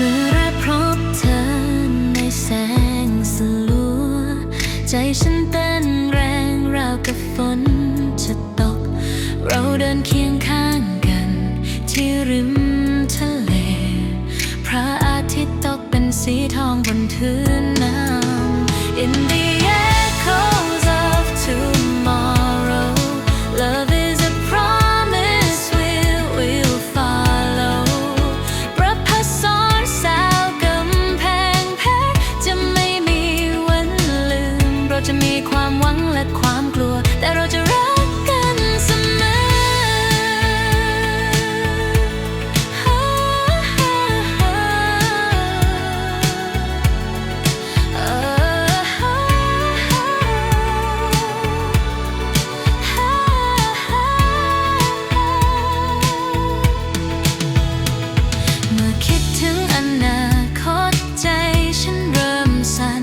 เมื่อแพบเธอในแสงสลัว ใจฉันเต้นแรงราวกับฝนจะตก เราเดินเคียงข้างกัน ที่ริมทะเล พระอาทิตย์ตกเป็นสีทองบนพื้น อคิดถึงอนาคตใจฉันเริ่มสั่น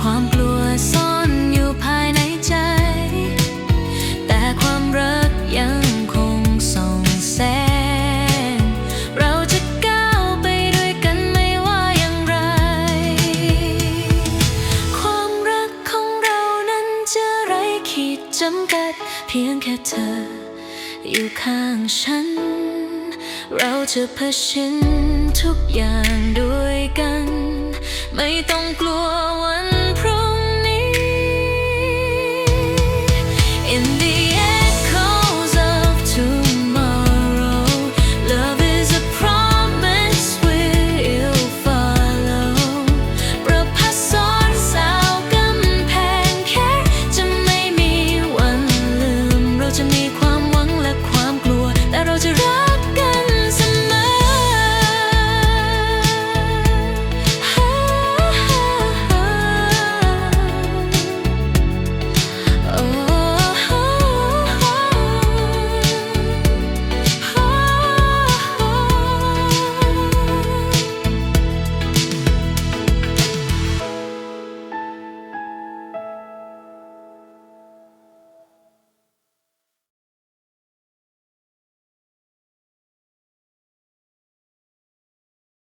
ความกลัวซ่อนอยู่ภายในใจ แต่ความรักยังคงส่องแสง เราจะก้าวไปด้วยกันไม่ว่าอย่างไร ความรักของเรานั้นจะไร้ขีดจำกัด เพียงแค่เธออยู่ข้างฉัน เราจะเผชิญ ทุกอย่างด้วยกัน ไม่ต้องกลัว